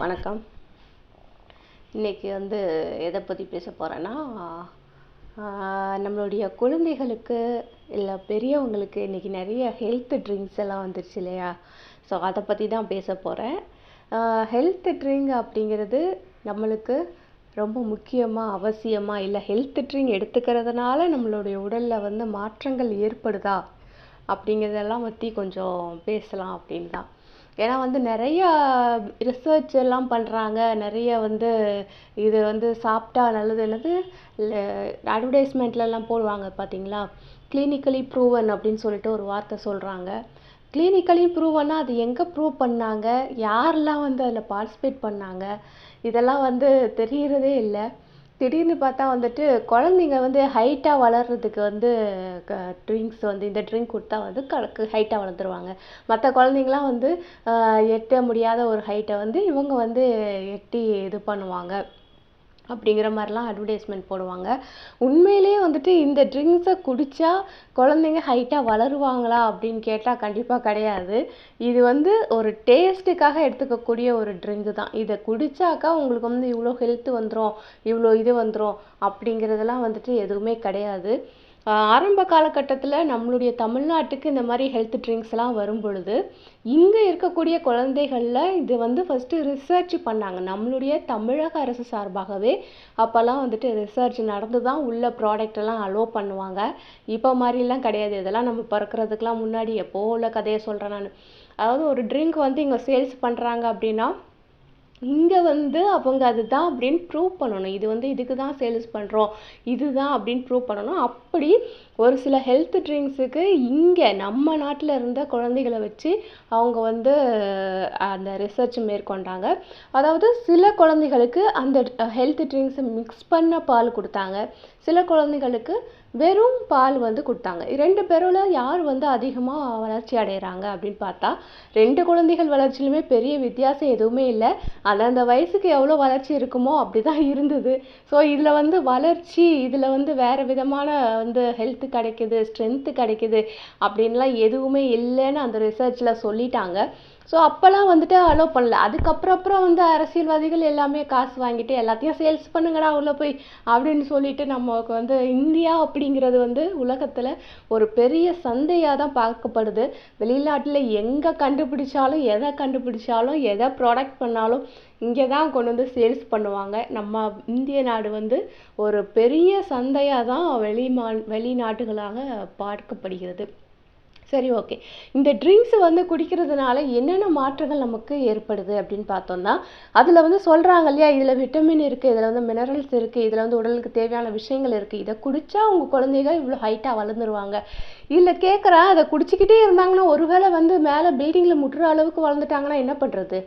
வணக்கம். இன்னைக்கு வந்து எதை பற்றி பேச போகிறேன்னா நம்மளுடைய குழந்தைகளுக்கு இல்லை பெரியவங்களுக்கு இன்றைக்கி நிறைய ஹெல்த் ட்ரிங்க்ஸ் எல்லாம் வந்துருச்சு இல்லையா? ஸோ அதை பற்றி தான் பேச போகிறேன் ஹெல்த் ட்ரிங்க் அப்படிங்கிறது நம்மளுக்கு ரொம்ப முக்கியமாக அவசியமாக இல்லை ஹெல்த் ட்ரிங்க் எடுத்துக்கிறதுனால நம்மளுடைய உடலில் வந்து மாற்றங்கள் ஏற்படுதா அப்படிங்கிறதெல்லாம் பற்றி கொஞ்சம் பேசலாம் அப்படின்னு தான். ஏன்னா வந்து நிறையா ரிசர்ச் எல்லாம் பண்ணுறாங்க நிறைய வந்து இது வந்து சாப்பிட்டா நல்லது. என்னது? அட்வர்டைஸ்மெண்ட்லலாம் போடுவாங்க பார்த்தீங்களா கிளினிக்கலி ப்ரூவன் அப்படின்னு சொல்லிட்டு ஒரு வார்த்தை சொல்கிறாங்க கிளினிக்கலி ப்ரூவன்னா அது எங்கே ப்ரூவ் பண்ணாங்க? யாரெல்லாம் வந்து அதில் பார்ட்டிசிபேட் பண்ணாங்க? இதெல்லாம் வந்து தெரிகிறதே இல்லை. திடீர்னு பார்த்தா வந்துட்டு குழந்தைங்க வந்து ஹைட்டாக வளர்கிறதுக்கு வந்து க ட்ரிங்க்ஸ் வந்து இந்த ட்ரிங்க் கொடுத்தா வந்து கலக்கு ஹைட்டாக வளர்ந்துருவாங்க மற்ற குழந்தைங்களாம் வந்து எட்ட முடியாத ஒரு ஹைட்டை வந்து இவங்க வந்து எட்டி இது பண்ணுவாங்க. அப்படிங்கிற மாதிரிலாம் அட்வர்டைஸ்மெண்ட் போடுவாங்க. உண்மையிலேயே வந்துட்டு இந்த ட்ரிங்க்ஸை குடித்தா குழந்தைங்க ஹைட்டாக வளருவாங்களா அப்படின்னு கேட்டால் கண்டிப்பாக கிடையாது. இது வந்து ஒரு டேஸ்ட்டுக்காக எடுத்துக்கக்கூடிய ஒரு ட்ரிங்கு தான். இதை குடித்தாக்கா உங்களுக்கு வந்து இவ்வளோ ஹெல்த் வந்துடும் இவ்வளோ இது வந்துடும் அப்படிங்கிறதெல்லாம் வந்துட்டு எதுவுமே கிடையாது. ஆரம்ப காலகட்டத்தில் நம்மளுடைய தமிழ்நாட்டுக்கு இந்த மாதிரி ஹெல்த் ட்ரிங்க்ஸ்லாம் வரும் பொழுது இங்கே இருக்கக்கூடிய குழந்தைகளில் இது வந்து ஃபஸ்ட்டு ரிசர்ச் பண்ணாங்க. நம்மளுடைய தமிழக அரசு சார்பாகவே அப்போல்லாம் வந்துட்டு ரிசர்ச் நடந்து தான் உள்ள ப்ராடக்ட் எல்லாம் அலோவ் பண்ணுவாங்க. இப்போ மாதிரிலாம் கிடையாது. இதெல்லாம் நம்ம பிறக்கிறதுக்கெலாம் முன்னாடி எப்போ உள்ள கதையை சொல்கிறேன் நான். அதாவது ஒரு ட்ரிங்க் வந்து இங்கே சேல்ஸ் பண்ணுறாங்க அப்படின்னா இங்கே வந்து அவங்க அதுதான் அப்படின்னு ப்ரூவ் பண்ணணும். இது வந்து இதுக்கு தான் சேல்ஸ் பண்ணுறோம் இதுதான் அப்படின்னு ப்ரூவ் பண்ணணும். அப்படி ஒரு சில ஹெல்த் ட்ரிங்க்ஸுக்கு இங்கே நம்ம நாட்டில் இருந்த குழந்தைகளை வச்சு அவங்க வந்து அந்த ரிசர்ச் மேற்கொண்டாங்க. அதாவது சில குழந்தைகளுக்கு அந்த ஹெல்த் ட்ரிங்க்ஸை மிக்ஸ் பண்ண பால் கொடுத்தாங்க. சில குழந்தைகளுக்கு வெறும் பால் வந்து கொடுத்தாங்க. ரெண்டு பேரோட யார் வந்து அதிகமாக வளர்ச்சி அடைகிறாங்க அப்படின்னு பார்த்தா ரெண்டு குழந்தைகள் வளர்ச்சியிலுமே பெரிய வித்தியாசம் எதுவுமே இல்லை. அந்தந்த வயசுக்கு எவ்வளோ வளர்ச்சி இருக்குமோ அப்படி தான் இருந்தது. ஸோ இதில் வந்து வளர்ச்சி இதில் வந்து வேறு விதமான வந்து ஹெல்த் கிடைக்குது ஸ்ட்ரென்த்து கிடைக்குது அப்படின்லாம் எதுவுமே இல்லைன்னு அந்த ரிசர்ச்சில் சொல்லிட்டாங்க. ஸோ அப்போல்லாம் வந்துட்டு அலோவ் பண்ணல. அதுக்கப்புறம் அப்புறம் வந்து அரசியல்வாதிகள் எல்லாமே காசு வாங்கிட்டு எல்லாத்தையும் சேல்ஸ் பண்ணுங்கடா உள்ளே போய் அப்படின்னு சொல்லிட்டு நமக்கு வந்து இந்தியா அப்படிங்கிறது வந்து உலகத்தில் ஒரு பெரிய சந்தையாக தான் பார்க்கப்படுது. வெளிநாட்டில் எங்கே கண்டுபிடிச்சாலும் எதை கண்டுபிடிச்சாலும் எதை ப்ராடக்ட் பண்ணாலும் இங்கே தான் கொண்டு வந்து சேல்ஸ் பண்ணுவாங்க. நம்ம இந்திய நாடு வந்து ஒரு பெரிய சந்தையாக தான் வெளிமா வெளிநாட்டுகளாக பார்க்கப்படுகிறது. சரி ஓகே இந்த ட்ரிங்க்ஸ் வந்து குடிக்கிறதுனால என்னென்ன மாற்றங்கள் நமக்கு ஏற்படுது அப்படின்னு பார்த்தோம்னா அதில் வந்து சொல்கிறாங்க இல்லையா இதில் விட்டமின் இருக்குது இதில் வந்து மினரல்ஸ் இருக்குது இதில் வந்து உடலுக்கு தேவையான விஷயங்கள் இருக்குது இதை குடித்தா உங்கள் குழந்தைகள் இவ்வளோ ஹைட்டாக வளர்ந்துருவாங்க. இதில் கேட்குறேன் அதை குடிச்சிக்கிட்டே இருந்தாங்கன்னா ஒருவேளை வந்து மேலே பில்டிங்கில் முட்டுற அளவுக்கு வளர்ந்துட்டாங்கன்னா என்ன பண்ணுறது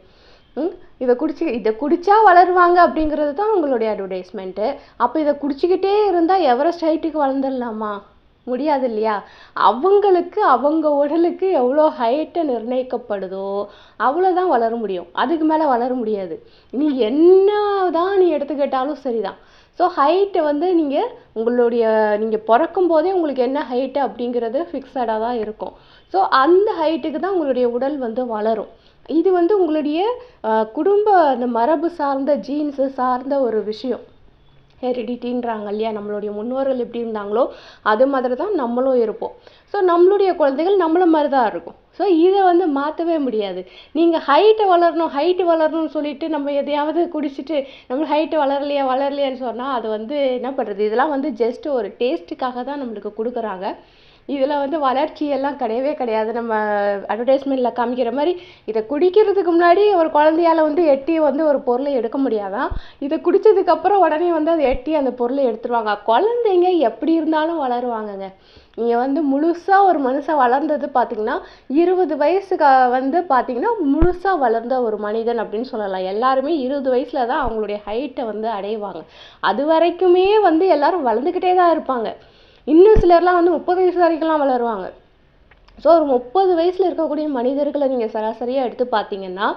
இதை குடிச்சு இதை குடித்தா வளருவாங்க அப்படிங்கிறது தான் உங்களுடைய அட்வர்டைஸ்மெண்ட்டு அப்போ இதை குடிச்சிக்கிட்டே இருந்தால் எவரெஸ்ட் ஹைட்டுக்கு வளர்ந்துடலாமா? முடியாது இல்லையா அவங்களுக்கு அவங்க உடலுக்கு எவ்வளோ ஹைட்டு நிர்ணயிக்கப்படுதோ அவ்வளோதான் வளர முடியும். அதுக்கு மேலே வளர முடியாது. நீ என்ன தான் நீ எடுத்துக்கிட்டாலும் சரிதான். ஸோ ஹைட்டை வந்து நீங்கள் உங்களுடைய நீங்கள் பிறக்கும் போதே உங்களுக்கு என்ன ஹைட்டு அப்படிங்கிறது ஃபிக்ஸடாக தான் இருக்கும். ஸோ அந்த ஹைட்டுக்கு தான் உங்களுடைய உடல் வந்து வளரும். இது வந்து உங்களுடைய குடும்ப அந்த மரபு சார்ந்த ஜீன்ஸு சார்ந்த ஒரு விஷயம். ஹெரிடிட்டின்றாங்க இல்லையா நம்மளுடைய முன்னோர்கள் எப்படி இருந்தாங்களோ அது மாதிரி தான் நம்மளும் இருப்போம். ஸோ நம்மளுடைய குழந்தைகள் நம்மள மாதிரி தான் இருக்கும். ஸோ இதை வந்து மாற்றவே முடியாது. நீங்கள் ஹைட்டை வளரணும் ஹைட்டு வளரணும்னு சொல்லிட்டு நம்ம எதையாவது குடிச்சிட்டு நம்ம ஹைட்டு வளரலையா வளரலையான்னு சொன்னால் அது வந்து என்ன பண்ணுறது இதெல்லாம் வந்து ஜஸ்ட் ஒரு டேஸ்ட்டுக்காக தான் நம்மளுக்கு கொடுக்குறாங்க. இதில் வந்து வளர்ச்சி எல்லாம் கிடையவே கிடையாது. நம்ம அட்வர்டைஸ்மெண்ட்டில் காமிக்கிற மாதிரி இதை குடிக்கிறதுக்கு முன்னாடி ஒரு குழந்தையால் வந்து எட்டி வந்து ஒரு பொருளை எடுக்க முடியாதான் இதை குடித்ததுக்கப்புறம் உடனே வந்து அதை எட்டி அந்த பொருளை எடுத்துருவாங்க. குழந்தைங்க எப்படி இருந்தாலும் வளருவாங்கங்க. நீங்கள் வந்து முழுசாக ஒரு மனுஷன் வளர்ந்தது பார்த்தீங்கன்னா இருபது வயசுக்கு வந்து பார்த்தீங்கன்னா முழுசாக வளர்ந்த ஒரு மனிதன் அப்படின்னு சொல்லலாம். எல்லாருமே இருபது வயசில் தான் அவங்களுடைய ஹைட்டை வந்து அடைவாங்க. அது வரைக்குமே வந்து எல்லாரும் வளர்ந்துக்கிட்டே தான் இருப்பாங்க. இன்னும் சிலர்லாம் வந்து முப்பது வயசு வரைக்கும்லாம் வளருவாங்க. ஸோ ஒரு முப்பது வயசில் இருக்கக்கூடிய மனிதர்களை நீங்கள் சராசரியாக எடுத்து பார்த்தீங்கன்னா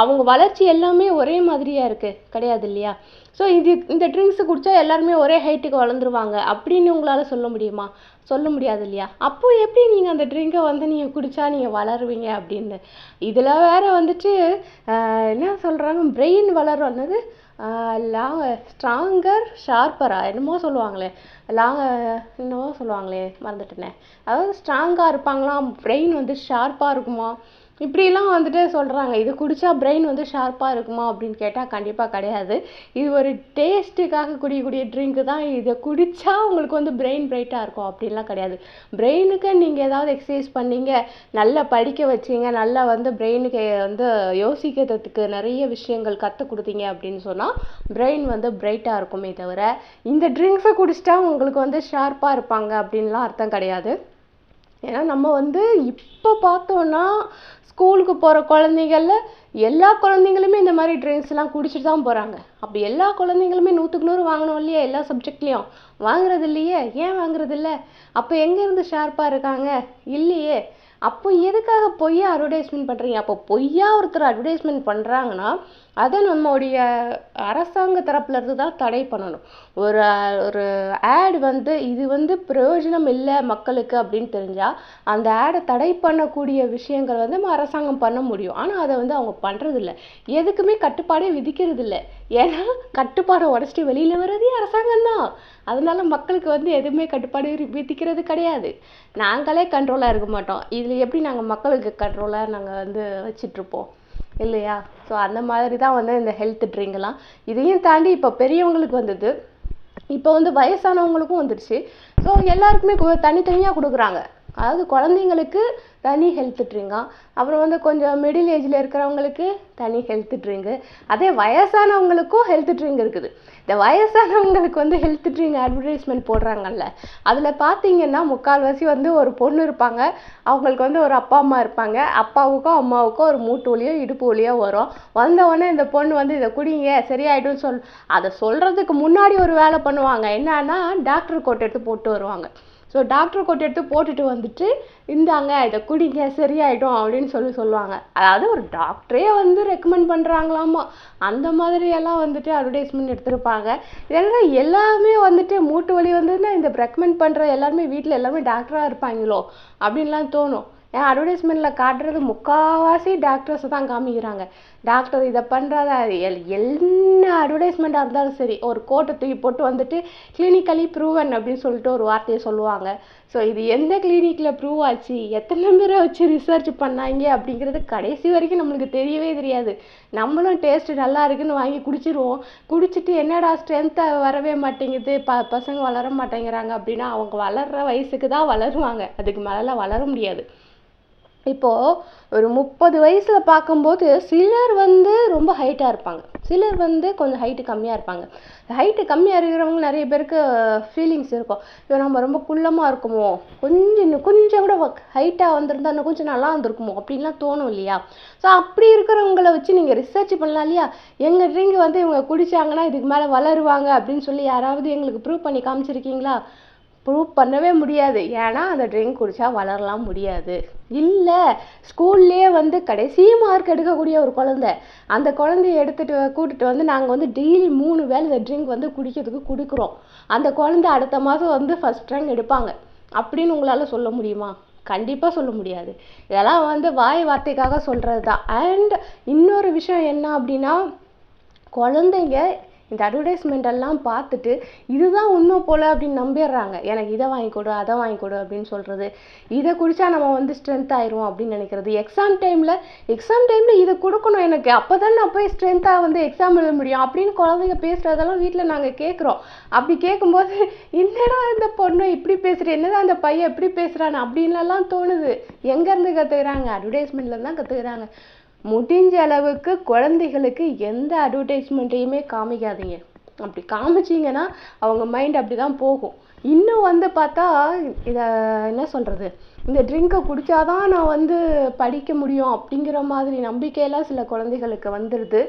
அவங்க வளர்ச்சி எல்லாமே ஒரே மாதிரியாக இருக்குது கிடையாது இல்லையா? ஸோ இது இந்த ட்ரிங்க்ஸு குடித்தா எல்லாருமே ஒரே ஹைட்டுக்கு வளர்ந்துருவாங்க அப்படின்னு உங்களால் சொல்ல முடியுமா? சொல்ல முடியாது இல்லையா? அப்போ எப்படி நீங்கள் அந்த ட்ரிங்கை வந்து நீங்கள் குடித்தா நீங்கள் வளருவீங்க அப்படின்னு? இதில் வேறு வந்துட்டு என்ன சொல்கிறாங்க பிரெயின் வளர்றது லாங் ஸ்ட்ராங்கர் ஷார்ப்பரா என்னமோ சொல்லுவாங்களே. லாங் என்னமோ சொல்லுவாங்களே மறந்துட்டேனே. அதாவது ஸ்ட்ராங்காக இருப்பாங்களாம் பிரெயின் வந்து ஷார்ப்பாக இருக்குமா? இப்படிலாம் வந்துட்டு சொல்கிறாங்க இது குடித்தா பிரெயின் வந்து ஷார்ப்பாக இருக்குமா அப்படின்னு கேட்டால் கண்டிப்பாக கிடையாது. இது ஒரு டேஸ்ட்டுக்காக குடிக்கக்கூடிய ட்ரிங்க்கு தான். இதை குடித்தா உங்களுக்கு வந்து பிரெயின் பிரைட்டாக இருக்கும். அப்படின்லாம் கிடையாது. பிரெயினுக்கு நீங்கள் ஏதாவது எக்ஸசைஸ் பண்ணீங்க நல்லா படிக்க வச்சீங்க நல்லா வந்து பிரெயினுக்கு வந்து யோசிக்கிறதுக்கு நிறைய விஷயங்கள் கற்றுக் கொடுத்தீங்க அப்படின்னு சொன்னால் பிரெயின் வந்து பிரைட்டாக இருக்குமே தவிர இந்த ட்ரிங்க்ஸை குடிச்சிட்டா உங்களுக்கு வந்து ஷார்ப்பாக இருப்பாங்க அப்படின்லாம் அர்த்தம் கிடையாது. ஏன்னா நம்ம வந்து இப்போ பார்த்தோன்னா ஸ்கூலுக்கு போகிற குழந்தைகள்ல எல்லா குழந்தைங்களுமே இந்த மாதிரி ட்ரிங்க்ஸ்லாம் குடிச்சிட்டு தான் போகிறாங்க அப்படி எல்லா குழந்தைங்களுமே நூற்றுக்கு நூறு வாங்கணும் இல்லையா எல்லா சப்ஜெக்ட்லேயும் வாங்குறது இல்லையே? ஏன் வாங்குறது இல்லை? அப்போ எங்கேருந்து ஷார்ப்பாக இருக்காங்க? இல்லையே. அப்போ எதுக்காக பொய்யா அட்வர்டைஸ்மெண்ட் பண்ணுறீங்க அப்போ பொய்யா ஒருத்தர் அட்வர்டைஸ்மெண்ட் பண்ணுறாங்கன்னா அதை நம்மளுடைய அரசாங்க தரப்புலேருந்து தான் தடை பண்ணணும். ஒரு ஒரு ஆட் வந்து இது வந்து பிரயோஜனம் இல்லை மக்களுக்கு அப்படின்னு தெரிஞ்சால் அந்த ஆடை தடை பண்ணக்கூடிய விஷயங்கள் வந்து நம்ம அரசாங்கம் பண்ண முடியும். ஆனால் அதை வந்து அவங்க பண்ணுறதில்ல எதுக்குமே கட்டுப்பாடே விதிக்கிறது இல்லை ஏன்னா கட்டுப்பாடை உடச்சிட்டு வெளியில் வர்றதே அரசாங்கம் தான். அதனால மக்களுக்கு வந்து எதுவுமே கட்டுப்பாடு விதிக்கிறது கிடையாது. நாங்களே கண்ட்ரோலாக இருக்க மாட்டோம். இதில் எப்படி நாங்கள் மக்களுக்கு கண்ட்ரோலாக நாங்கள் வந்து வச்சிட்ருப்போம் இல்லையா? ஸோ அந்த மாதிரி தான் வந்து இந்த ஹெல்த் ட்ரிங்க்லாம் இதையும் தாண்டி இப்போ பெரியவங்களுக்கு வந்தது. இப்போ வந்து வயசானவங்களுக்கும் வந்துடுச்சு. ஸோ எல்லாருக்குமே தனித்தனியாக கொடுக்குறாங்க. அதாவது குழந்தைங்களுக்கு தனி ஹெல்த் ட்ரிங்கா அப்புறம் வந்து கொஞ்சம் மிடில் ஏஜில் இருக்கிறவங்களுக்கு தனி ஹெல்த் ட்ரிங்கு அதே வயசானவங்களுக்கும் ஹெல்த் ட்ரிங்க் இருக்குது. இந்த வயசானவங்களுக்கு வந்து ஹெல்த் ட்ரிங்க் அட்வர்டைஸ்மெண்ட் போடுறாங்கல்ல அதில் பார்த்தீங்கன்னா முக்கால்வாசி வந்து ஒரு பொண்ணு இருப்பாங்க. அவங்களுக்கு வந்து ஒரு அப்பா அம்மா இருப்பாங்க. அப்பாவுக்கோ அம்மாவுக்கோ ஒரு மூட்டு வலியோ இடுப்பு வலியோ வரும். வந்தவொடனே இந்த பொண்ணு வந்து இதை குடிங்க சரியாயிடும் சொல் அதை சொல்கிறதுக்கு முன்னாடி ஒரு வேலை பண்ணுவாங்க. என்னன்னா டாக்டர் கோட் எடுத்து போட்டு வருவாங்க. ஸோ டாக்டர் கோட் எடுத்து போட்டுட்டு வந்துட்டு இந்தாங்க இதை குடிங்க சரியாயிடும் அப்படின்னு சொல்லி சொல்லுவாங்க. அதாவது ஒரு டாக்டரே வந்து ரெக்கமெண்ட் பண்ணுறாங்களாமா அந்த மாதிரியெல்லாம் வந்துட்டு அட்வர்டைஸ்மெண்ட் எடுத்திருப்பாங்க. ஏன்னா எல்லாமே வந்துட்டு மூட்டு வலி வந்ததுன்னா இந்த ரெக்கமெண்ட் பண்ணுற எல்லாருமே வீட்டில் எல்லாமே டாக்டராக இருப்பாங்களோ? அப்படின்லாம் தோணும். அட்வர்டைஸ்மெண்ட்டில் காட்டுறது முக்கால்வாசி டாக்டர்ஸை தான் காமிக்கிறாங்க. டாக்டர் இதை பண்ணுறாத எல் என்ன அட்வர்டைஸ்மெண்ட்டாக இருந்தாலும் சரி ஒரு கோட்டை தூக்கி போட்டு வந்துட்டு கிளினிக்கலி ப்ரூவன் அப்படின்னு சொல்லிட்டு ஒரு வார்த்தையை சொல்லுவாங்க. ஸோ இது எந்த கிளினிக்கில் ப்ரூவ் ஆச்சு? எத்தனை பேரை வச்சு ரிசர்ச் பண்ணாங்க? அப்படிங்கிறது கடைசி வரைக்கும் நம்மளுக்கு தெரியவே தெரியாது. நம்மளும் டேஸ்ட் நல்லா இருக்குன்னு வாங்கி குடிச்சிருவோம். குடிச்சிட்டு என்னடா ஸ்ட்ரென்த்தை வரவே மாட்டேங்குது? ப பசங்க வளர மாட்டேங்கிறாங்க அப்படின்னா அவங்க வளர்ற வயசுக்கு தான் வளருவாங்க. அதுக்கு மேலே வளர முடியாது. இப்போது ஒரு முப்பது வயசில் பார்க்கும்போது சிலர் வந்து ரொம்ப ஹைட்டாக இருப்பாங்க. சிலர் வந்து கொஞ்சம் ஹைட்டு கம்மியாக இருப்பாங்க. ஹைட்டு கம்மியாக இருக்கிறவங்க நிறைய பேருக்கு ஃபீலிங்ஸ் இருக்கும். இப்போ நம்ம ரொம்ப குள்ளமாக இருக்குமோ? கொஞ்சம் இன்னும் கொஞ்சம் கூட ஹைட்டாக வந்திருந்தா இன்னும் கொஞ்சம் நல்லா இருந்திருக்குமோ அப்படின்லாம் தோணும் இல்லையா? ஸோ அப்படி இருக்கிறவங்கள வச்சு நீங்கள் ரிசர்ச் பண்ணலாம் இல்லையா? எங்கள் ட்ரிங்க் வந்து இவங்க குடிச்சாங்கன்னா இதுக்கு மேலே வளருவாங்க அப்படின்னு சொல்லி யாராவது எங்களுக்கு ப்ரூவ் பண்ணி காமிச்சிருக்கீங்களா? ப்ரூவ் பண்ணவே முடியாது. ஏன்னா அந்த ட்ரிங்க் குடித்தா வளரலாம் முடியாது. இல்லை ஸ்கூல்லேயே வந்து கடைசி மார்க் எடுக்கக்கூடிய ஒரு குழந்தை. அந்த குழந்தைய எடுத்துகிட்டு கூட்டிகிட்டு வந்து நாங்கள் வந்து டெய்லி மூணு வேலை இந்த ட்ரிங்க் வந்து குடிக்கிறதுக்கு கொடுக்குறோம். அந்த குழந்தை அடுத்த மாதம் வந்து ஃபர்ஸ்ட் ரேங்க் எடுப்பாங்க. அப்படின்னு உங்களால் சொல்ல முடியுமா? கண்டிப்பாக சொல்ல முடியாது. இதெல்லாம் வந்து வாய் வார்த்தைக்காக சொல்கிறது தான் அண்ட் இன்னொரு விஷயம் என்ன அப்படின்னா குழந்தைங்க இந்த அட்வர்டைஸ்மெண்ட் எல்லாம் பார்த்துட்டு இதுதான் உண்மை போல அப்படின்னு நம்பிடுறாங்க. எனக்கு இதை வாங்கி கொடு அதை வாங்கி கொடு அப்படின்னு சொல்கிறது இதை குடித்தா நம்ம வந்து ஸ்ட்ரென்த் ஆயிரும் அப்படின்னு நினைக்கிறது. எக்ஸாம் டைமில் எக்ஸாம் டைமில் இதை கொடுக்கணும் எனக்கு. அப்பதான் நான் போய் ஸ்ட்ரென்த்தாக வந்து எக்ஸாம் எழுத முடியும் அப்படின்னு குழந்தைங்க பேசுகிறதெல்லாம் வீட்டில் நாங்கள் கேட்குறோம் அப்படி கேட்கும்போது என்னடா இந்த பொண்ணு இப்படி பேசுகிற என்னதான் அந்த பையன் எப்படி பேசுகிறான்னு அப்படின்லாம் தோணுது. எங்கேருந்து கற்றுக்குறாங்க அட்வர்டைஸ்மெண்ட்டில் தான் கத்துக்கிறாங்க. முடிஞ்ச அளவுக்கு குழந்தைகளுக்கு எந்த அட்வர்டைஸ்மெண்ட்டையுமே காமிக்காதீங்க. அப்படி காமிச்சீங்கன்னா அவங்க மைண்ட் அப்படி தான் போகும். இன்னும் வந்து பார்த்தா இதை என்ன சொல்கிறது இந்த ட்ரிங்கை குடித்தாதான் நான் வந்து படிக்க முடியும் அப்படிங்கிற மாதிரி நம்பிக்கையெல்லாம் சில குழந்தைகளுக்கு வந்துடுது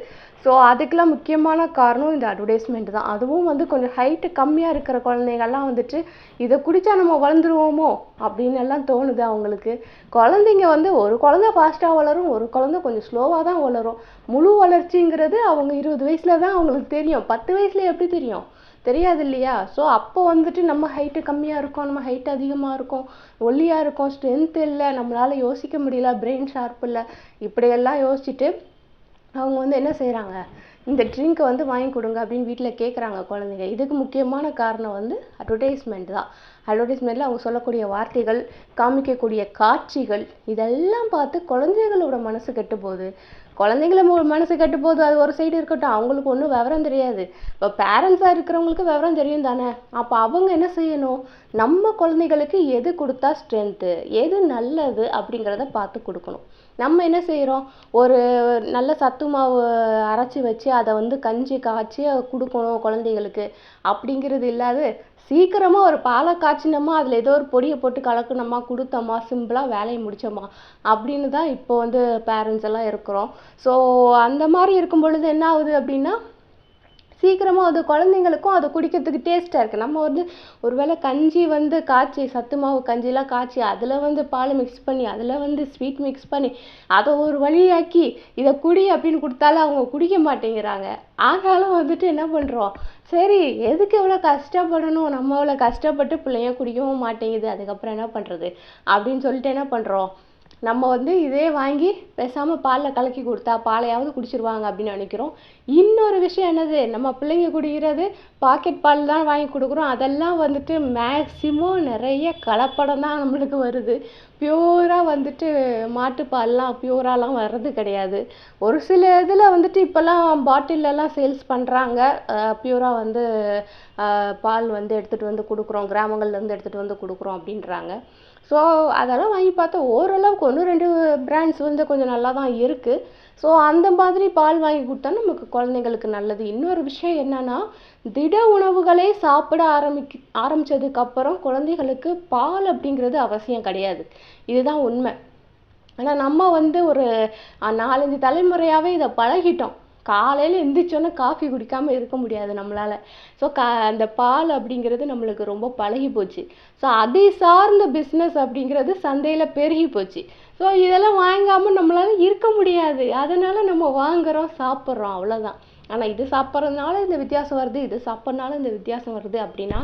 ஸோ அதுக்கெலாம் முக்கியமான காரணம் இந்த அட்வர்டைஸ்மெண்ட் தான். அதுவும் வந்து கொஞ்சம் ஹைட்டு கம்மியாக இருக்கிற குழந்தைங்கள்லாம் வந்துட்டு இதை குடித்தா நம்ம வளர்ந்துருவோமோ? அப்படின்னு எல்லாம் தோணுது அவங்களுக்கு. குழந்தைங்க வந்து ஒரு குழந்தை ஃபாஸ்ட்டாக வளரும் ஒரு குழந்தை கொஞ்சம் ஸ்லோவாக தான் வளரும். முழு வளர்ச்சிங்கிறது அவங்க இருபது வயசில் தான் அவங்களுக்கு தெரியும். பத்து வயசில் எப்படி தெரியும்? தெரியாது இல்லையா? ஸோ அப்போ வந்துட்டு நம்ம ஹைட்டு கம்மியாக இருக்கும் நம்ம ஹைட் அதிகமாக இருக்கும் ஒல்லியாக இருக்கும் ஸ்ட்ரென்த் இல்லை நம்மளால் யோசிக்க முடியல பிரெயின் ஷார்ப் இல்லை இப்படியெல்லாம் யோசிச்சுட்டு அவங்க வந்து என்ன செய்கிறாங்க இந்த ட்ரிங்க்கை வந்து வாங்கி கொடுங்க அப்படின்னு வீட்டில் கேட்குறாங்க குழந்தைங்க. இதுக்கு முக்கியமான காரணம் வந்து அட்வர்டைஸ்மெண்ட் தான். அட்வர்டைஸ்மெண்ட்டில் அவங்க சொல்லக்கூடிய வார்த்தைகள் காமிக்கக்கூடிய காட்சிகள் இதெல்லாம் பார்த்து குழந்தைகளோட மனசு கெட்டு போகுது குழந்தைங்கள மு மனசு கெட்டு போகுது அது ஒரு சைடு இருக்கட்டும். அவங்களுக்கு ஒன்றும் விவரம் தெரியாது. இப்போ பேரண்ட்ஸாக இருக்கிறவங்களுக்கு விவரம் தெரியும் தானே? அப்போ அவங்க என்ன செய்யணும்? நம்ம குழந்தைகளுக்கு எது கொடுத்தா ஸ்ட்ரென்த்து எது நல்லது அப்படிங்கிறத பார்த்து கொடுக்கணும். நம்ம என்ன செய்கிறோம் ஒரு நல்ல சத்து மாவு அரைச்சி வச்சு அதை வந்து கஞ்சி காய்ச்சி கொடுக்கணும் குழந்தைகளுக்கு. அப்படிங்கிறது இல்லாது சீக்கிரமாக ஒரு பாலை காய்ச்சினோமா அதில் ஏதோ ஒரு பொடியை போட்டு கலக்கணுமா கொடுத்தோமா சிம்பிளாக வேலையை முடித்தோமா அப்படின்னு தான் இப்போ வந்து பேரண்ட்ஸ் எல்லாம் இருக்கிறோம். ஸோ அந்த மாதிரி இருக்கும் பொழுது என்ன ஆகுது அப்படின்னா சீக்கிரமாக அது குழந்தைங்களுக்கும் அது குடிக்கிறதுக்கு டேஸ்ட்டாக இருக்குது நம்ம வந்து ஒருவேளை கஞ்சி வந்து காய்ச்சி சத்து மாவு கஞ்சிலாம் காய்ச்சி அதில் வந்து பால் மிக்ஸ் பண்ணி அதில் வந்து ஸ்வீட் மிக்ஸ் பண்ணி அதை ஒரு வழியாக்கி இதை குடி அப்படின்னு கொடுத்தாலும் அவங்க குடிக்க மாட்டேங்கிறாங்க. ஆனாலும் வந்துட்டு என்ன பண்ணுறோம் சரி எதுக்கு இவ்வளோ கஷ்டப்படணும்? நம்ம அவ்வளோ கஷ்டப்பட்டு பிள்ளைங்க குடிக்கவும் மாட்டேங்குது. அதுக்கப்புறம் என்ன பண்ணுறது அப்படின்னு சொல்லிட்டு என்ன பண்ணுறோம் நம்ம வந்து இதே வாங்கி பேசாமல் பாலில் கலக்கி கொடுத்தா பாலையாவது குடிச்சிருவாங்க அப்படின்னு நினைக்கிறோம். இன்னொரு விஷயம் என்னது? நம்ம பிள்ளைங்க குடிக்கிறது பாக்கெட் பால் தான் வாங்கி கொடுக்குறோம். அதெல்லாம் வந்துட்டு மேக்ஸிமம் நிறைய கலப்படம் தான் நம்மளுக்கு வருது. பியூராக வந்துட்டு மாட்டுப்பால்லாம் பியூராலாம் வர்றது கிடையாது. ஒரு சில இதில் வந்துட்டு இப்போல்லாம் பாட்டிலெல்லாம் சேல்ஸ் பண்ணுறாங்க பியூராக வந்து பால் வந்து எடுத்துகிட்டு வந்து கொடுக்குறோம். கிராமங்கள்லேருந்து எடுத்துகிட்டு வந்து கொடுக்குறோம் அப்படின்றாங்க. ஸோ அதெல்லாம் வாங்கி பார்த்தா ஓரளவுக்கு ஒன்று ரெண்டு பிராண்ட்ஸ் வந்து கொஞ்சம் நல்லா தான் இருக்குது ஸோ அந்த மாதிரி பால் வாங்கி கொடுத்தா நமக்கு குழந்தைங்களுக்கு நல்லது. இன்னொரு விஷயம் என்னென்னா திட உணவுகளே சாப்பிட ஆரம்பிக்க ஆரம்பித்ததுக்கப்புறம் குழந்தைகளுக்கு பால் அப்படிங்கிறது அவசியம் கிடையாது. இதுதான் உண்மை. ஆனால் நம்ம வந்து ஒரு நாலஞ்சு தலைமுறையாகவே இதை பழகிட்டோம். காலையில் எந்திரிச்சோன்னே காஃபி குடிக்காமல் இருக்க முடியாது நம்மளால். ஸோ கா அந்த பால் அப்படிங்கிறது நம்மளுக்கு ரொம்ப பழகி போச்சு. ஸோ அதை சார்ந்த பிஸ்னஸ் அப்படிங்கிறது சந்தையில் பெருகி போச்சு. ஸோ இதெல்லாம் வாங்காமல் நம்மளால் இருக்க முடியாது. அதனால் நம்ம வாங்குகிறோம் சாப்பிட்றோம் அவ்வளோதான் ஆனால் இது சாப்பிட்றதுனால இந்த வித்தியாசம் வருது இது சாப்பிட்றதுனால இந்த வித்தியாசம் வருது அப்படின்னா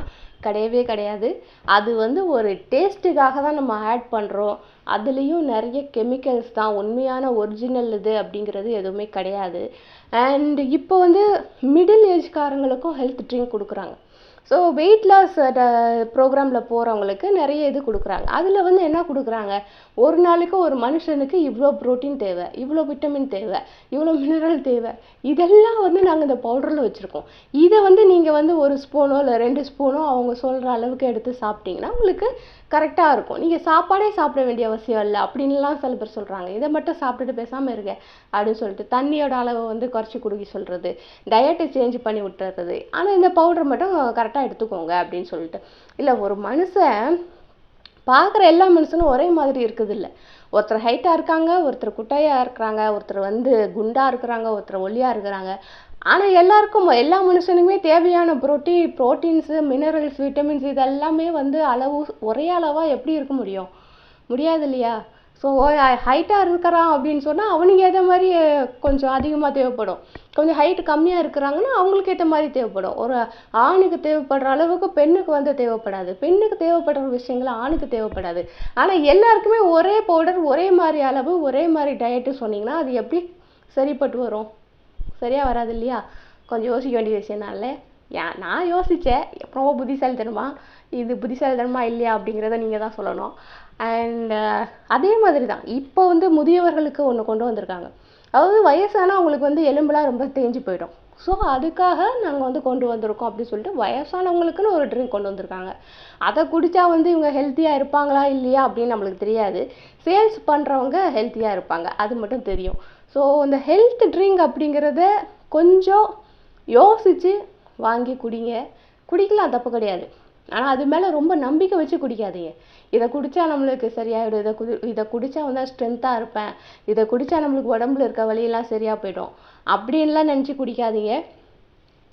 கிடையவே கிடையாது. அது வந்து ஒரு டேஸ்ட்டுக்காக தான் நம்ம ஆட் பண்ணுறோம் அதுலேயும் நிறைய கெமிக்கல்ஸ் தான். உண்மையான ஒரிஜினல் இது அப்படிங்கிறது எதுவுமே கிடையாது. அண்ட் இப்போ வந்து மிடில் ஏஜ்காரங்களுக்கும் ஹெல்த் ட்ரிங்க் கொடுக்குறாங்க. ஸோ வெயிட் லாஸ் ப்ரோக்ராமில் போகிறவங்களுக்கு நிறைய இது கொடுக்குறாங்க. அதில் வந்து என்ன கொடுக்குறாங்க? ஒரு நாளைக்கு ஒரு மனுஷனுக்கு இவ்வளோ ப்ரோட்டீன் தேவை இவ்வளோ விட்டமின் தேவை இவ்வளோ மினரல் தேவை. இதெல்லாம் வந்து நாங்கள் இந்த பவுடரில் வச்சுருக்கோம். இதை வந்து நீங்கள் வந்து ஒரு ஸ்பூனோ இல்லை ரெண்டு ஸ்பூனோ அவங்க சொல்கிற அளவுக்கு எடுத்து சாப்பிட்டீங்கன்னா உங்களுக்கு கரெக்டாக இருக்கும். நீங்கள் சாப்பாடே சாப்பிட வேண்டிய அவசியம் இல்லை. அப்படின்லாம் சில பேர் சொல்கிறாங்க இதை மட்டும் சாப்பிட்டுட்டு பேசாமல் இருங்க அப்படின்னு சொல்லிட்டு தண்ணியோட அளவை வந்து குறைச்சி கொடுக்கி சொல்கிறது டயட்டை சேஞ்ச் பண்ணி விட்டுறது. ஆனால் இந்த பவுடர் மட்டும் கரெக்டாக எடுத்துக்கோங்க அப்படின்னு சொல்லிட்டு. இல்லை ஒரு மனுஷன் பார்க்குற எல்லா மனுஷனும் ஒரே மாதிரி இருக்குது இல்லை ஒருத்தர் ஹைட்டாக இருக்காங்க ஒருத்தர் குட்டையாக இருக்கிறாங்க ஒருத்தர் வந்து குண்டாக இருக்கிறாங்க ஒருத்தர் ஒல்லியாக இருக்கிறாங்க. ஆனால் எல்லாருக்கும் எல்லா மனுஷனுக்குமே தேவையான புரோட்டீன் ப்ரோட்டீன்ஸு மினரல்ஸ் விட்டமின்ஸ் இதெல்லாமே வந்து அளவு ஒரே அளவாக எப்படி இருக்க முடியும்? முடியாது இல்லையா? ஸோ ஹைட்டாக இருக்கிறான் அப்படின்னு சொன்னால் அவனுக்கு ஏற்ற மாதிரி கொஞ்சம் அதிகமாக தேவைப்படும். கொஞ்சம் ஹைட் கம்மியாக இருக்கிறாங்கன்னா அவங்களுக்கு ஏற்ற மாதிரி தேவைப்படும். ஒரு ஆணுக்கு தேவைப்படுற அளவுக்கு பெண்ணுக்கு வந்து தேவைப்படாது. பெண்ணுக்கு தேவைப்படுற விஷயங்கள் ஆணுக்கு தேவைப்படாது. ஆனால் எல்லாருக்குமே ஒரே பவுடர் ஒரே மாதிரி அளவு ஒரே மாதிரி டயட்டு சொன்னீங்கன்னா அது எப்படி சரிப்பட்டு வரும்? சரியாக வராது இல்லையா? கொஞ்சம் யோசிக்க வேண்டிய விஷயம் இல்லை? ஏன் நான் யோசித்தேன் ரொம்ப புத்திசாலித்தனமா இது புத்திசாலித்தனமா இல்லையா அப்படிங்கிறத நீங்கள் தான் சொல்லணும். அண்ட் அதே மாதிரி தான் இப்போ வந்து முதியவர்களுக்கு ஒன்று கொண்டு வந்திருக்காங்க. அதாவது வயசானால் அவங்களுக்கு வந்து எலும்புலாம் ரொம்ப தேஞ்சு போயிடும். ஸோ அதுக்காக நாங்கள் வந்து கொண்டு வந்திருக்கோம் அப்படின்னு சொல்லிட்டு வயசானவங்களுக்குன்னு ஒரு ட்ரிங்க் கொண்டு வந்திருக்காங்க. அதை குடித்தா வந்து இவங்க ஹெல்த்தியாக இருப்பாங்களா இல்லையா அப்படின்னு நம்மளுக்கு தெரியாது. சேல்ஸ் பண்ணுறவங்க ஹெல்த்தியாக இருப்பாங்க அது மட்டும் தெரியும். ஸோ இந்த ஹெல்த் ட்ரிங்க் அப்படிங்கிறத கொஞ்சம் யோசித்து வாங்கி குடிங்க. குடிக்கலாம் தப்பு கிடையாது. ஆனால் அது மேலே ரொம்ப நம்பிக்கை வச்சு குடிக்காதீங்க. இதை குடித்தா நம்மளுக்கு சரியாயிடும். இதை குடி இதை குடித்தா வந்து ஸ்ட்ரென்த்தாக இருப்பேன். இதை குடித்தா நம்மளுக்கு உடம்புல இருக்க வலியெல்லாம் சரியாக போயிடும். அப்படின்லாம் நினச்சி குடிக்காதீங்க.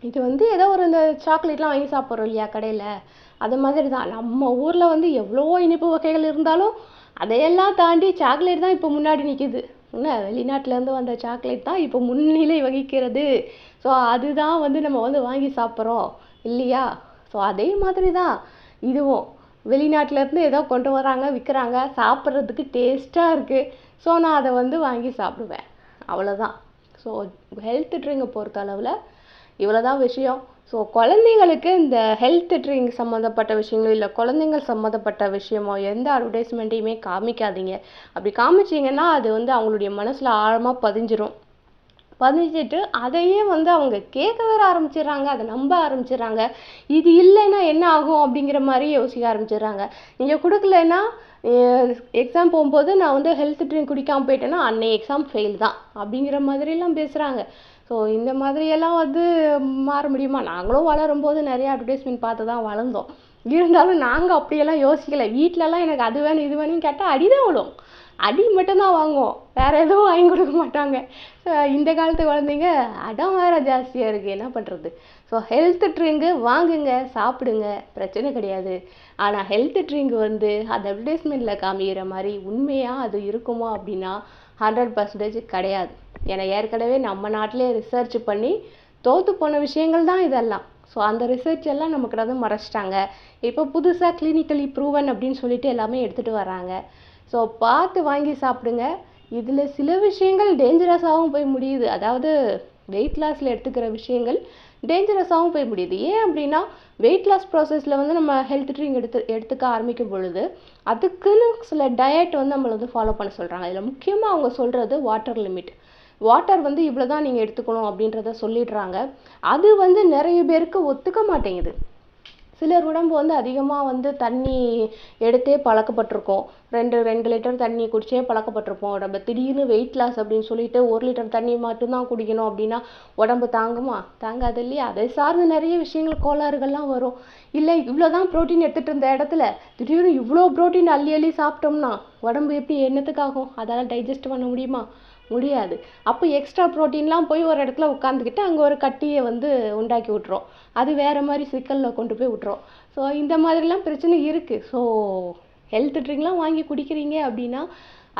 இது வந்து ஏதோ ஒரு இந்த சாக்லேட்லாம் வாங்கி சாப்பிட்றோம் இல்லையா கடையில்? அது மாதிரி தான். நம்ம ஊரில் வந்து எவ்வளோ இனிப்பு வகைகள் இருந்தாலும் அதையெல்லாம் தாண்டி சாக்லேட் தான் இப்போ முன்னாடி நிற்கிது என்ன வெளிநாட்டிலேருந்து வந்த சாக்லேட் தான் இப்போ முன்னிலை வகிக்கிறது. ஸோ அதுதான் வந்து நம்ம வந்து வாங்கி சாப்பிட்றோம். இல்லையா? ஸோ அதே மாதிரி தான் இதுவும். வெளிநாட்டிலேருந்து ஏதோ கொண்டு வராங்க விற்கிறாங்க சாப்பிட்றதுக்கு டேஸ்ட்டாக இருக்குது ஸோ நான் அதை வந்து வாங்கி சாப்பிடுவேன். அவ்வளோதான் ஸோ ஹெல்த் ட்ரிங்கை பொறுத்த அளவில் இவ்வளோ தான் விஷயம். ஸோ குழந்தைங்களுக்கு இந்த ஹெல்த் ட்ரிங்க் சம்மந்தப்பட்ட விஷயங்களோ இல்லை குழந்தைங்கள் சம்மந்தப்பட்ட விஷயமோ எந்த அட்வர்டைஸ்மெண்ட்டையுமே காமிக்காதீங்க. அப்படி காமிச்சிங்கன்னா அது வந்து அவங்களுடைய மனசில் ஆழமாக பதிஞ்சிரும். பதிஞ்சிட்டு அதையே வந்து அவங்க கேட்க வேற ஆரம்பிச்சிடுறாங்க அதை நம்ப ஆரம்பிச்சிடுறாங்க. இது இல்லைன்னா என்ன ஆகும் அப்படிங்கிற மாதிரி யோசிக்க ஆரம்பிச்சிடுறாங்க. நீங்கள் கொடுக்கலன்னா எக்ஸாம் போகும்போது நான் வந்து ஹெல்த் ட்ரிங்க் குடிக்காமல் போயிட்டேன்னா அன்னை எக்ஸாம் ஃபெயில் தான் அப்படிங்கிற மாதிரிலாம் பேசுகிறாங்க ஸோ இந்த மாதிரியெல்லாம் வந்து மாற முடியுமா? நாங்களும் வளரும்போது நிறைய அட்வர்டைஸ்மெண்ட் பார்த்து தான் வளர்ந்தோம். இருந்தாலும் நாங்கள் அப்படியெல்லாம் யோசிக்கலை. வீட்டிலலாம் எனக்கு அது வேணும் இது வேணும்னு கேட்டால் அடிதான் விழும். அடி மட்டும்தான் வாங்குவோம். வேறு எதுவும் வாங்கி கொடுக்க மாட்டாங்க. இந்த காலத்து குழந்தைங்க அடம் வேற ஜாஸ்தியாக இருக்குது என்ன பண்ணுறது ஸோ ஹெல்த் ட்ரிங்கு வாங்குங்க சாப்பிடுங்க பிரச்சனை கிடையாது. ஆனால் ஹெல்த் ட்ரிங்க் வந்து அந்த அட்வர்டைஸ்மெண்ட்டில் காமிக்கிற மாதிரி உண்மையாக அது இருக்குமா அப்படின்னா ஹண்ட்ரட் பர்சன்டேஜ் கிடையாது. ஏன்னா ஏற்கனவே நம்ம நாட்டிலே ரிசர்ச் பண்ணி தோற்று போன விஷயங்கள் தான் இதெல்லாம். ஸோ அந்த ரிசர்ச் எல்லாம் நமக்கு வந்து மறைச்சிட்டாங்க. இப்போ புதுசாக கிளினிக்கலி ப்ரூவன் அப்படின்னு சொல்லிட்டு எல்லாமே எடுத்துகிட்டு வராங்க ஸோ பார்த்து வாங்கி சாப்பிடுங்க. இதில் சில விஷயங்கள் டேஞ்சரஸாகவும் போய் முடியுது. அதாவது வெயிட் லாஸில் எடுத்துக்கிற விஷயங்கள் டேஞ்சரஸாகவும் போய் முடியுது. ஏன் அப்படின்னா வெயிட் லாஸ் ப்ராசஸில் வந்து நம்ம ஹெல்த் ட்ரிங்க் எடுத்து எடுத்துக்க ஆரம்பிக்கும் பொழுது அதுக்குன்னு சில டயட் வந்து நம்மளை வந்து ஃபாலோ பண்ண சொல்கிறாங்க இதில் முக்கியமாக அவங்க சொல்கிறது வாட்டர் லிமிட் வாட்டர் வந்து இவ்வளோ தான் நீங்கள் எடுத்துக்கணும் அப்படின்றத சொல்லிடுறாங்க. அது வந்து நிறைய பேருக்கு ஒத்துக்க மாட்டேங்குது. சிலர் உடம்பு வந்து அதிகமாக வந்து தண்ணி எடுத்தே பழக்கப்பட்டிருக்கோம். ரெண்டு ரெண்டு லிட்டர் தண்ணி குடிச்சே பழக்கப்பட்டிருப்போம் உடம்பு. திடீர்னு வெயிட் லாஸ் அப்படின்னு சொல்லிட்டு ஒரு லிட்டர் தண்ணி மட்டும்தான் குடிக்கணும் அப்படின்னா உடம்பு தாங்குமா? தாங்காது இல்லையா? அதை சார்ந்து நிறைய விஷயங்கள் கோளாறுகள்லாம் வரும். இல்லை இவ்வளோ தான் ப்ரோட்டீன் எடுத்துகிட்டு இருந்த இடத்துல திடீர்னு இவ்வளோ ப்ரோட்டீன் அள்ளி அள்ளி சாப்பிட்டோம்னா உடம்பு எப்படி என்னத்துக்காகும்? அதால் டைஜஸ்ட் பண்ண முடியுமா? முடியாது. அப்போ எக்ஸ்ட்ரா ப்ரோட்டீன்லாம் போய் ஒரு இடத்துல உட்காந்துக்கிட்டு அங்கே ஒரு கட்டியை வந்து உண்டாக்கி விட்ரும் அது வேறு மாதிரி சிக்கலில் கொண்டு போய் விட்ரும் ஸோ இந்த மாதிரிலாம் பிரச்சனை இருக்குது ஸோ ஹெல்த் ட்ரிங்க்லாம் வாங்கி குடிக்கிறீங்க அப்படின்னா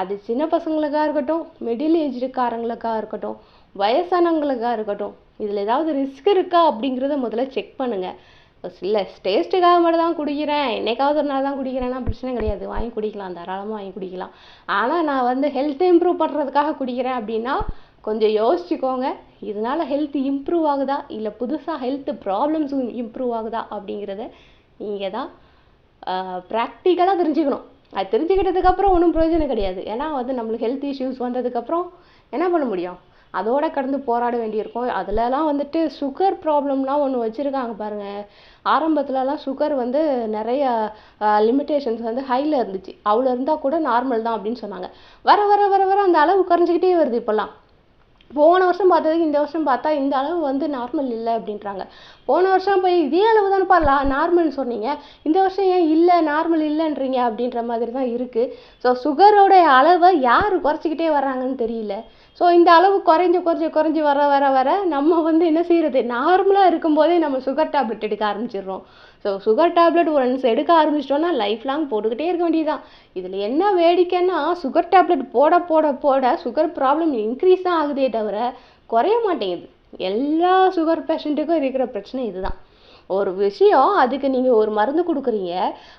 அது சின்ன பசங்களுக்காக இருக்கட்டும் மிடில் ஏஜ்டுக்காரங்களுக்காக இருக்கட்டும் வயசானவங்களுக்காக இருக்கட்டும் இதில் ஏதாவது ரிஸ்க் இருக்கா அப்படிங்கிறத முதல்ல செக் பண்ணுங்கள் இல்லை டேஸ்ட்டுக்காக மட்டும் தான் குடிக்கிறேன். என்னைக்காவது ஒரு நாள் தான் குடிக்கிறேன்னா பிரச்சனை கிடையாது. வாங்கி குடிக்கலாம் தாராளமாக வாங்கி குடிக்கலாம். ஆனால் நான் வந்து ஹெல்த்தை இம்ப்ரூவ் பண்ணுறதுக்காக குடிக்கிறேன் அப்படின்னா கொஞ்சம் யோசிச்சுக்கோங்க. இதனால ஹெல்த் இம்ப்ரூவ் ஆகுதா? இல்லை புதுசாக ஹெல்த் ப்ராப்ளம்ஸ் இம்ப்ரூவ் ஆகுதா? அப்படிங்கிறத நீங்கள் தான் ப்ராக்டிக்கலாக தெரிஞ்சுக்கணும். அது தெரிஞ்சுக்கிட்டதுக்கப்புறம் ஒன்றும் பிரயோஜனம் கிடையாது. ஏன்னா வந்து நம்மளுக்கு ஹெல்த் இஷ்யூஸ் வந்ததுக்கப்புறம் என்ன பண்ண முடியும்? அதோட கடந்து போராட வேண்டியிருக்கும். அதுலலாம் வந்துட்டு சுகர் ப்ராப்ளம்லாம் ஒன்று வச்சுருக்காங்க பாருங்கள் ஆரம்பத்துலலாம் சுகர் வந்து நிறைய லிமிட்டேஷன்ஸ் வந்து ஹையில் இருந்துச்சு. அவ்வளோ இருந்தால் கூட நார்மல் தான் அப்படின்னு சொன்னாங்க. வர வர வர வர அந்த அளவு குறைஞ்சிக்கிட்டே வருது இப்போல்லாம் போன வருஷம் பார்த்ததுக்கு இந்த வருஷம் பார்த்தா இந்த அளவு வந்து நார்மல் இல்லை அப்படின்றாங்க. போன வருஷம் போய் இதே அளவு தானேப்பா லா நார்மல்னு சொன்னீங்க. இந்த வருஷம் ஏன் இல்லை நார்மல் இல்லைன்றீங்க அப்படின்ற மாதிரி தான் இருக்குது ஸோ சுகரோடைய அளவை யார் குறைச்சிக்கிட்டே வர்றாங்கன்னு தெரியல. ஸோ இந்த அளவு குறைஞ்சு குறைஞ்சி குறைஞ்சி வர வர வர நம்ம வந்து என்ன செய்கிறது நார்மலாக இருக்கும்போதே நம்ம சுகர் டேப்லெட் எடுக்க ஆரம்பிச்சிடுறோம். ஸோ சுகர் டேப்லெட் ஒன்ஸ் எடுக்க ஆரம்பிச்சிட்டோம்னா லைஃப் லாங் போட்டுக்கிட்டே இருக்க வேண்டியதுதான். இதில் என்ன வேடிக்கைன்னா சுகர் டேப்லெட் போட போட போட சுகர் ப்ராப்ளம் இன்க்ரீஸ் தான் ஆகுதே தவிர குறைய மாட்டேங்குது. எல்லா சுகர் பேஷண்ட்டுக்கும் இருக்கிற பிரச்சனை இதுதான். ஒரு விஷயம் அதுக்கு நீங்கள் ஒரு மருந்து கொடுக்குறீங்க.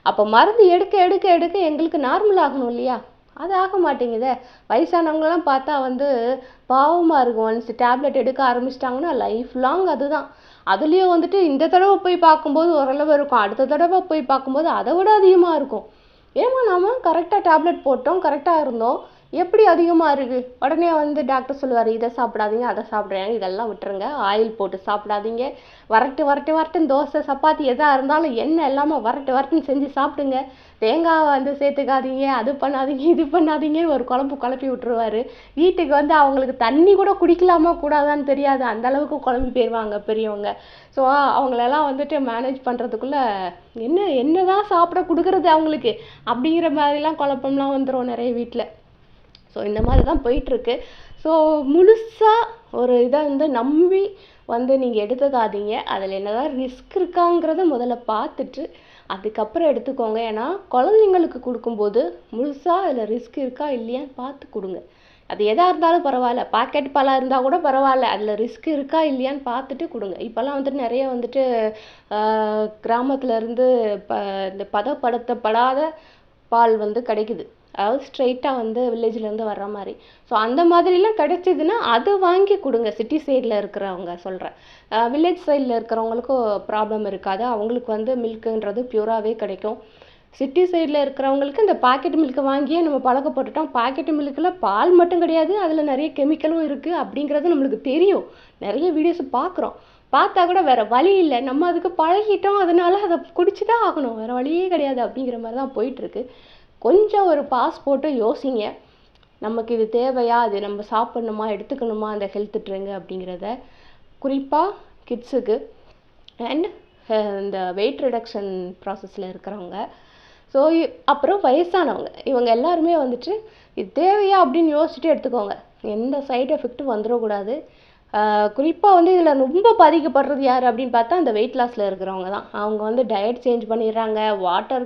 அப்போ மருந்து எடுக்க எடுக்க எடுக்க எங்களுக்கு நார்மல் ஆகணும் இல்லையா? அது ஆக மாட்டேங்குதே வயசானவங்களாம் பார்த்தா வந்து பாவமாக இருக்கும். ஒன்ஸ் டேப்லெட் எடுக்க ஆரம்பிச்சிட்டாங்கன்னா லைஃப் லாங் அதுதான். அதுலேயும் வந்துட்டு இந்த தடவை போய் பார்க்கும்போது ஓரளவு இருக்கும். அடுத்த தடவை போய் பார்க்கும்போது அதை விட அதிகமாக இருக்கும். ஏமா நாம் கரெக்டாக டேப்லெட் போட்டோம் கரெக்டாக இருந்தோம். எப்படி அதிகமாக இருக்குது உடனே வந்து டாக்டர் சொல்லுவார் இதை சாப்பிடாதீங்க அதை சாப்பிட்றேன். இதெல்லாம் விட்டுருங்க. ஆயில் போட்டு சாப்பிடாதீங்க. வரட்டு வரட்டு வரட்டுன்னு தோசை சப்பாத்தி எதாக இருந்தாலும் எண்ணெய் இல்லாமல் வரட்டு வரட்டுன்னு செஞ்சு சாப்பிடுங்க. தேங்காய் வந்து சேர்த்துக்காதீங்க அது பண்ணாதீங்க இது பண்ணாதீங்க ஒரு குழம்பு குழப்பி விட்டுருவாரு. வீட்டுக்கு வந்து அவங்களுக்கு தண்ணி கூட குடிக்கலாமா கூடாதான்னு தெரியாது. அந்த அளவுக்கு குழம்பி போயிடுவாங்க பெரியவங்க. ஸோ அவங்களெல்லாம் வந்துட்டு மேனேஜ் பண்ணுறதுக்குள்ள என்ன என்ன தான் சாப்பிட கொடுக்குறது அவங்களுக்கு? அப்படிங்கிற மாதிரிலாம் குழப்பம்லாம் வந்துடும் நிறைய வீட்டில் ஸோ இந்த மாதிரி தான் போயிட்டுருக்கு. ஸோ முழுசாக ஒரு இதை வந்து நம்பி வந்து நீங்கள் எடுத்துக்காதீங்க. அதில் என்னதான் ரிஸ்க் இருக்காங்கிறத முதல்ல பார்த்துட்டு அதுக்கப்புறம் எடுத்துக்கோங்க. ஏன்னா குழந்தைங்களுக்கு கொடுக்கும்போது முழுசாக அதில் ரிஸ்க் இருக்கா இல்லையான்னு பார்த்து கொடுங்க. அது எதாக இருந்தாலும் பரவாயில்ல. பாக்கெட் பழம் இருந்தால் கூட பரவாயில்ல. அதில் ரிஸ்க் இருக்கா இல்லையான்னு பார்த்துட்டு கொடுங்க. இப்போல்லாம் வந்துட்டு நிறைய வந்துட்டு கிராமத்துலேருந்து ப இந்த பதப்படுத்தப்படாத பால் வந்து கிடைக்குது. அதாவது ஸ்ட்ரெயிட்டாக வந்து வில்லேஜ்லேருந்து வர்ற மாதிரி. ஸோ அந்த மாதிரிலாம் கிடைச்சிதுன்னா அதை வாங்கி கொடுங்க. சிட்டி சைடில் இருக்கிறவங்க சொல்கிறேன் வில்லேஜ் சைடில் இருக்கிறவங்களுக்கும் ப்ராப்ளம் இருக்காது. அவங்களுக்கு வந்து மில்க்குன்றது பியூராகவே கிடைக்கும். சிட்டி சைடில் இருக்கிறவங்களுக்கு இந்த பாக்கெட் மில்க்கு வாங்கியே நம்ம பழக்கப்பட்டுட்டோம் பாக்கெட் மில்க்கில் பால் மட்டும் கிடையாது. அதில் நிறைய கெமிக்கலும் இருக்குது அப்படிங்கிறது நம்மளுக்கு தெரியும். நிறைய வீடியோஸ் பார்க்குறோம். பார்த்தா கூட வேறு வழி இல்லை. நம்ம அதுக்கு பழகிட்டோம். அதனால அதை குடிச்சு தான் ஆகணும். வேறு வழியே கிடையாது அப்படிங்கிற மாதிரி தான் போயிட்டுருக்கு கொஞ்சம் ஒரு பாஸ் போட்டு யோசிங்க. நமக்கு இது தேவையா? அது நம்ம சாப்பிட்ணுமா? எடுத்துக்கணுமா? அந்த ஹெல்த் ட்ரிங்க் அப்படிங்கிறத. குறிப்பாக கிட்ஸுக்கு அண்ட் இந்த வெயிட் ரிடக்ஷன் ப்ராசஸில் இருக்கிறவங்க. ஸோ அப்புறம் வயசானவங்க. இவங்க எல்லாருமே வந்துட்டு இது தேவையா? அப்படின்னு யோசிச்சுட்டு எடுத்துக்கோங்க. எந்த சைடு எஃபெக்ட்டும் வந்துடக்கூடாது. குறிப்பாக வந்து இதில் ரொம்ப பாதிக்கப்படுறது யார் அப்படின்னு பார்த்தா அந்த வெயிட் லாஸில் இருக்கிறவங்க தான். அவங்க வந்து டயட் சேஞ்ச் பண்ணிடுறாங்க வாட்டர்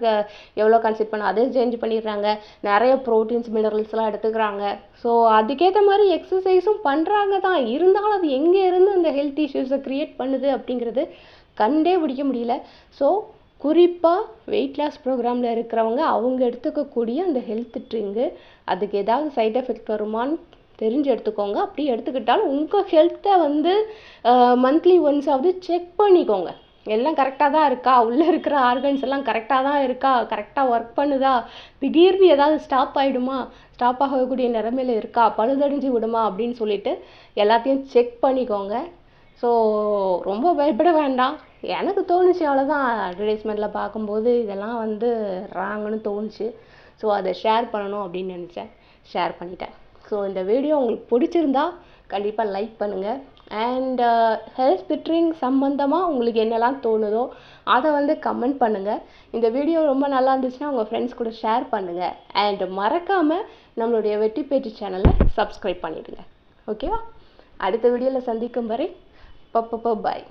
எவ்வளோ கன்சிட் பண்ண அதை சேஞ்ச் பண்ணிடுறாங்க. நிறைய ப்ரோட்டீன்ஸ் மினரல்ஸ்லாம் எடுத்துக்கிறாங்க. ஸோ அதுக்கேற்ற மாதிரி எக்ஸசைஸும் பண்ணுறாங்க தான். இருந்தாலும் அது எங்கே இருந்து அந்த ஹெல்த் இஷ்யூஸை க்ரியேட் பண்ணுது அப்படிங்கிறது கண்டே பிடிக்க முடியல. ஸோ குறிப்பாக வெயிட் லாஸ் ப்ரோக்ராமில் இருக்கிறவங்க அவங்க எடுத்துக்கக்கூடிய அந்த ஹெல்த் ட்ரிங்கு அதுக்கு ஏதாவது சைட் எஃபெக்ட் வருமான்னு தெரிஞ்சு எடுத்துக்கோங்க அப்படி எடுத்துக்கிட்டாலும் உங்கள் ஹெல்த்தை வந்து மந்த்லி ஒன்ஸாவது செக் பண்ணிக்கோங்க. எல்லாம் கரெக்டாக தான் இருக்கா? உள்ளே இருக்கிற ஆர்கன்ஸ் எல்லாம் கரெக்டாக தான் இருக்கா? கரெக்டாக ஒர்க் பண்ணுதா? திடீர்னு ஏதாவது ஸ்டாப் ஆகிடுமா ஸ்டாப் ஆகக்கூடிய நிலமையில இருக்கா? பழுதடைஞ்சு விடுமா? அப்படின்னு சொல்லிட்டு எல்லாத்தையும் செக் பண்ணிக்கோங்க. ஸோ ரொம்ப பயப்பட வேண்டாம். எனக்கு தோணுச்சு அவ்வளோதான் அட்வர்டைஸ்மெண்ட்டில் பார்க்கும்போது இதெல்லாம் வந்து ராங்குன்னு தோணுச்சு. ஸோ அதை ஷேர் பண்ணணும் அப்படின்னு நினச்சேன். ஷேர் பண்ணிட்டேன். ஸோ இந்த வீடியோ உங்களுக்கு பிடிச்சிருந்தா கண்டிப்பாக லைக் பண்ணுங்கள் அண்ட் ஹெல்த் uh, ட்ரிங்க் சம்மந்தமாக உங்களுக்கு என்னெல்லாம் தோணுதோ அதை வந்து கமெண்ட் பண்ணுங்கள் இந்த வீடியோ ரொம்ப நல்லா இருந்துச்சுன்னா உங்கள் ஃப்ரெண்ட்ஸ் கூட ஷேர் பண்ணுங்கள் அண்ட் மறக்காமல் நம்மளுடைய வெட்டி பேச்சு சேனலை சப்ஸ்கிரைப் பண்ணிவிடுங்க ஓகேவா அடுத்த வீடியோவில் சந்திக்கும் வரை பப்பப்ப பாய்